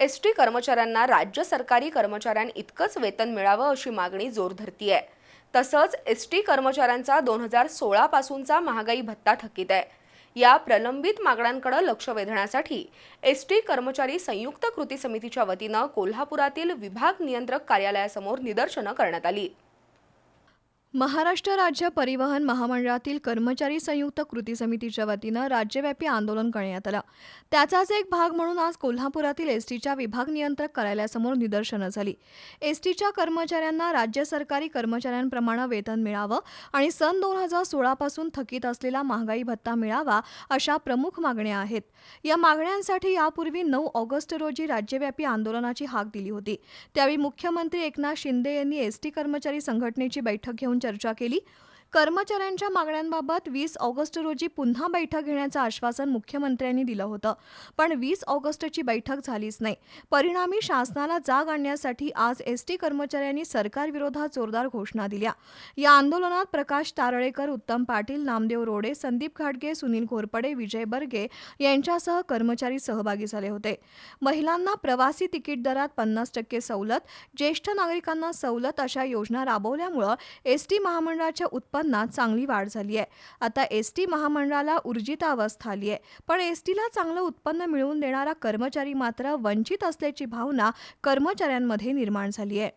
S T कर्मचाऱ्यांना राज्य सरकारी कर्मचाऱ्यांइतकंच वेतन मिळावं अशी मागणी जोर आहे तसंच एस टी कर्मचाऱ्यांचा दोन हजार सोळापासूनचा महागाई भत्ता थकीत आहे. या प्रलंबित मागण्यांकडे लक्ष वेधण्यासाठी एस टी कर्मचारी संयुक्त कृती समितीच्या वतीनं कोल्हापुरातील विभाग नियंत्रक कार्यालयासमोर निदर्शनं करण्यात आली. महाराष्ट्र राज्य परिवहन महामंडळातील कर्मचारी संयुक्त कृती समितीच्या वतीनं राज्यव्यापी आंदोलन करण्यात आलं. त्याचाच एक भाग म्हणून आज कोल्हापुरातील एस टीच्या विभाग नियंत्रक कार्यालयासमोर निदर्शनं झाली. एस टीच्या कर्मचाऱ्यांना राज्य सरकारी कर्मचाऱ्यांप्रमाणे वेतन मिळावं आणि सन दोन हजार सोळापासून थकीत असलेला महागाई भत्ता मिळावा अशा प्रमुख मागण्या आहेत. या मागण्यांसाठी यापूर्वी नऊ ऑगस्ट रोजी राज्यव्यापी आंदोलनाची हाक दिली होती. त्यावेळी मुख्यमंत्री एकनाथ शिंदे यांनी एस टी कर्मचारी संघटनेची बैठक घेऊन चर्चा केली. कर्मचाऱ्यांच्या मागण्यांबाबत वीस ऑगस्ट रोजी पुन्हा बैठक घेण्याचं आश्वासन मुख्यमंत्र्यांनी दिलं होतं. पण वीस ऑगस्टची बैठक झालीच नाही. परिणामी शासनाला जाग आणण्यासाठी आज एस टी कर्मचाऱ्यांनी सरकारविरोधात जोरदार घोषणा दिल्या. या आंदोलनात प्रकाश तारळेकर उत्तम पाटील नामदेव रोडे संदीप घाटगे सुनील घोरपडे विजय बर्गे यांच्यासह कर्मचारी सहभागी झाले होते. महिलांना प्रवासी तिकीट दरात पन्नास टक्के सवलत ज्येष्ठ नागरिकांना सवलत अशा योजना राबवल्यामुळं एस टी महामंडळाच्या उत्पन्नात चांगली वाढ झाली आहे. आता एस टी महामंडळाला ऊर्जितावस्था आली आहे. पण एस टीला चांगलं उत्पन्न मिळवून देणारा कर्मचारी मात्र वंचित असल्याची भावना कर्मचाऱ्यांमध्ये निर्माण झाली आहे.